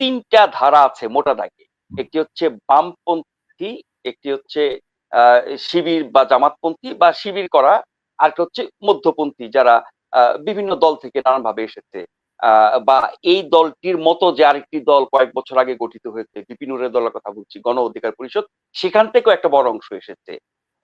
তিনটা ধারা আছে মোটা দাগে। একটি হচ্ছে বামপন্থী একটি হচ্ছে শিবির বা জামাতপন্থী বা শিবির করা আর একটা হচ্ছে মধ্যপন্থী যারা বিভিন্ন দল থেকে নানানভাবে এসেছে। আহ, বা এই দলটির মতো যে আরেকটি দল কয়েক বছর আগে গঠিত হয়েছে বিপিনুরের দলের কথা বলছি গণ অধিকার পরিষদ সেখান থেকেও একটা বড় অংশ এসেছে।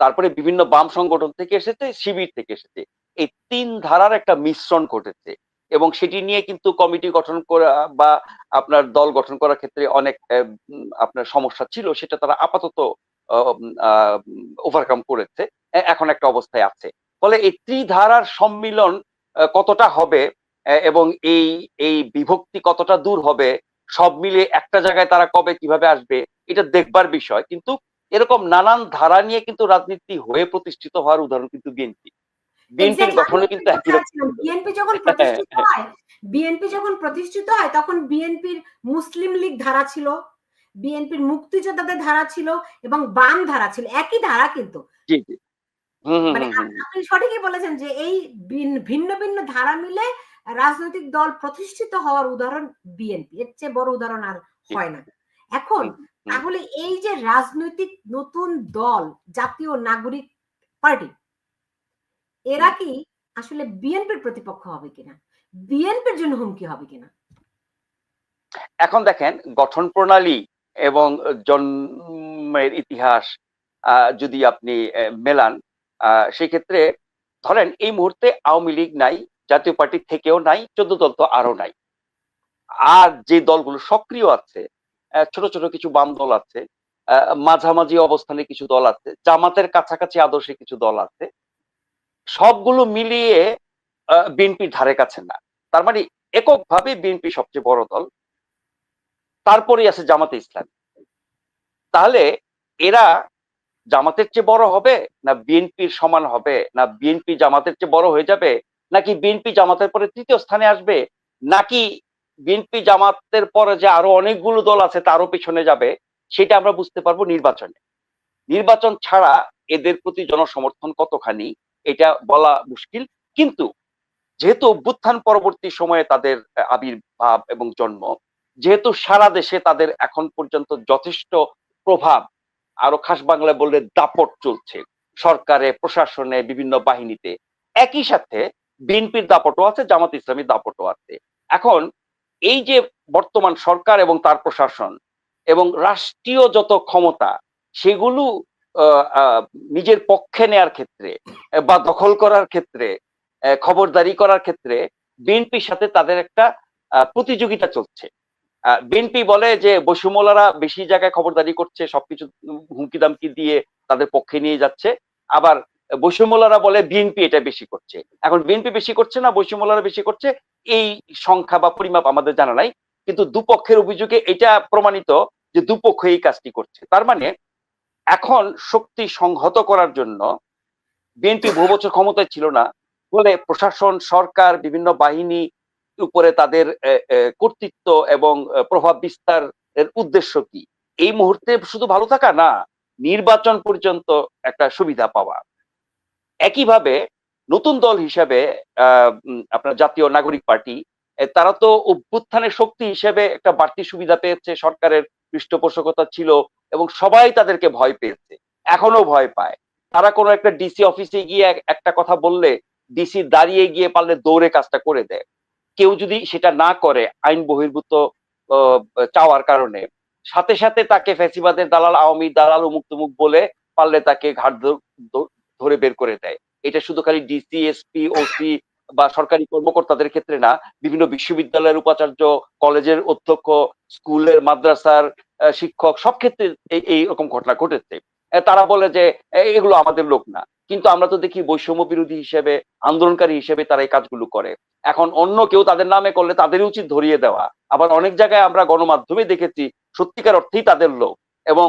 তারপরে বিভিন্ন বাম সংগঠন থেকে এসেছে শিবির থেকে এসেছে। এই তিন ধারার একটা মিশ্রণ ঘটেছে। এবং সেটি নিয়ে কিন্তু কমিটি গঠন করা বা আপনার দল গঠন করার ক্ষেত্রে অনেক আপনার সমস্যা ছিল, সেটা তারা আপাতত ওভারকাম করেছে। এখন একটা অবস্থায় আছে। ফলে এই ত্রিধারার সম্মিলন কতটা হবে এবং এই এই বিভক্তি কতটা দূর হবে, সব মিলে একটা জায়গায় তারা কবে কীভাবে আসবে, এটা দেখবার বিষয়। কিন্তু এরকম নানান ধারা নিয়ে কিন্তু রাজনীতি হয়ে প্রতিষ্ঠিত হওয়ার উদাহরণ কিন্তু বিএনপি। গঠনে কিন্তু। বিএনপি যখন প্রতিষ্ঠিত হয় বিএনপি যখন প্রতিষ্ঠিত হয় তখন বিএনপির মুসলিম লীগ ধারা ছিল বিএনপির মুক্তিযোদ্ধাদের ধারা ছিল এবং বাম ধারা ছিল। একই ধারা কিন্তু। মানে আপনি ঠিকই বলেছেন যে এই ভিন- ভিন্ন ভিন্ন ধারা মিলে রাজনৈতিক দল প্রতিষ্ঠিত হওয়ার উদাহরণ বিএনপি এর চেয়ে বড় উদাহরণ আর হয় না। এখন। তাহলে এই যে রাজনৈতিক নতুন দল জাতীয় নাগরিক পার্টি এরা কি আসলে বিএনপির প্রতিপক্ষ হবে কিনা? বিএনপির জন্য হুমকি হবে কিনা? এখন দেখেন, গঠন প্রণালী এবং জন্মের ইতিহাস যদি আপনি মেলান সেক্ষেত্রে ধরেন এই মুহূর্তে আওয়ামী লীগ নাই, জাতীয় পার্টি থেকেও নাই, চোদ্দ দল তো আরও নাই। আর যে দলগুলো সক্রিয় আছে ছোট ছোট কিছু বাম দল আছে মাঝামাঝি অবস্থানে কিছু দল আছে, জামাতের কাছাকাছি আদর্শে কিছু দল আছে সবগুলো মিলিয়ে বিএনপির ধারে কাছে না। তার মানে এককভাবে বিএনপি সবচেয়ে বড় দল। তারপরেই আছে জামাতে ইসলাম। তাহলে এরা জামাতের চেয়ে বড় হবে না বিএনপির সমান হবে? না বিএনপি জামাতের চেয়ে বড় হয়ে যাবে? নাকি বিএনপি জামাতের পরে তৃতীয় স্থানে আসবে? নাকি বিএনপি জামাতের পরে যে আরও অনেকগুলো দল আছে তারও পিছনে যাবে? সেটা আমরা বুঝতে পারব নির্বাচনে। নির্বাচন ছাড়া এদের প্রতি জনসমর্থন কতখানি? এটা বলা মুশকিল। কিন্তু যেহেতু অভ্যুত্থান পরবর্তী সময়ে তাদের আবির্ভাব এবং জন্ম, যেহেতু সারা দেশে তাদের এখন পর্যন্ত যথেষ্ট প্রভাব, আরও খাস বাংলায় বললে দাপট চলছে, সরকারে, প্রশাসনে, বিভিন্ন বাহিনীতে। একই সাথে বিএনপির দাপটও আছে, জামাত ইসলামীর দাপটও আছে। এখন এই যে বর্তমান সরকার এবং তার প্রশাসন এবং রাষ্ট্রীয় যত ক্ষমতা, সেগুলো নিজের পক্ষে নেয়ার ক্ষেত্রে বা দখল করার ক্ষেত্রে খবরদারি করার ক্ষেত্রে বিএনপির সাথে তাদের একটা প্রতিযোগিতা চলছে। বিএনপি বলে যে বসুমলারা বেশি জায়গায় খবরদারি করছে, সবকিছু হুমকি দামকি দিয়ে তাদের পক্ষে নিয়ে যাচ্ছে। আবার বৈষম্যলারা বলে বিএনপি এটা বেশি করছে। এখন বিএনপি বেশি করছে না বৈষম্যলারা বেশি করছে, এই সংখ্যা বা পরিমাপ আমাদের জানা নাই। কিন্তু দুপক্ষের অভিযোগে এটা প্রমাণিত যে দুপক্ষ এই কাজটি করছে। তার মানে এখন শক্তি সংহত করার জন্য বিএনপি বহু বছর ক্ষমতায় ছিল না বলে প্রশাসন, সরকার, বিভিন্ন বাহিনী উপরে তাদের কর্তৃত্ব এবং প্রভাব বিস্তার এর উদ্দেশ্য কি? এই মুহূর্তে শুধু ভালো থাকা না, নির্বাচন পর্যন্ত একটা সুবিধা পাওয়া। একইভাবে নতুন দল হিসেবে আপনার জাতীয় নাগরিক পার্টি তারা তো অভ্যুত্থানের শক্তি হিসেবে একটা বাড়তি সুবিধা পেয়েছে, সরকারের পৃষ্ঠপোষকতা ছিল এবং সবাই তাদেরকে ভয় পেয়েছে। এখনও ভয় পায়। তারা কোনো একটা ডিসি অফিসে গিয়ে একটা কথা বললে ডিসি দাঁড়িয়ে গিয়ে পারলে দৌড়ে কাজটা করে দেয়। কেউ যদি সেটা না করে আইন বহির্ভূত চাওয়ার কারণে, সাথে সাথে তাকে ফ্যাসিবাদের দালাল, আওয়ামী দালাল অমুক তমুক বলে পারলে তাকে ঘাট ধরে বের করে দেয়। এটা শুধু খালি ডিসি এসপি ওসি বা সরকারি কর্মকর্তাদের ক্ষেত্রে না, বিভিন্ন বিশ্ববিদ্যালয়ের উপাচার্য, কলেজের অধ্যক্ষ, স্কুলের মাদ্রাসার শিক্ষক, সব ক্ষেত্রে এই রকম ঘটনা ঘটেছে। তারা বলে যে এগুলো আমাদের লোক না। কিন্তু আমরা তো দেখি বৈষম্য বিরোধী হিসেবে, আন্দোলনকারী হিসেবে তারা এই কাজগুলো করে। এখন অন্য কেউ তাদের নামে করলে তাদের উচিত ধরিয়ে দেওয়া। আবার অনেক জায়গায় আমরা গণমাধ্যমে দেখেছি, সত্যিকার অর্থেই তাদের লোক। এবং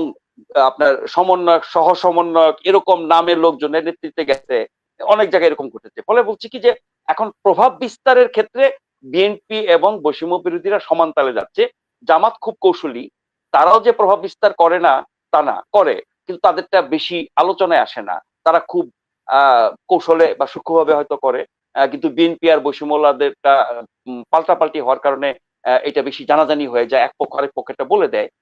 আপনার সমন্বয়ক সহ সমন্বয়ক এরকম নামের লোকজনের নেতৃত্বে গেছে। অনেক জায়গায় এরকম ঘটেছে। ফলে বলছি কি যে, এখন প্রভাব বিস্তারের ক্ষেত্রে বিএনপি এবং বৈষম্য বিরোধীরা সমান তালে যাচ্ছে। জামাত খুব কৌশলী। তারাও যে প্রভাব বিস্তার করে না, তা না, করে। কিন্তু তাদেরটা বেশি আলোচনায় আসে না। তারা খুব কৌশলে বা সূক্ষ্মভাবে হয়তো করে। কিন্তু বিএনপি আর বৈষম্যলাদেরটা পাল্টাপাল্টি হওয়ার কারণে এটা বেশি জানাজানি হয়ে যায়, এক পক্ষ আরেক পক্ষটা বলে দেয়।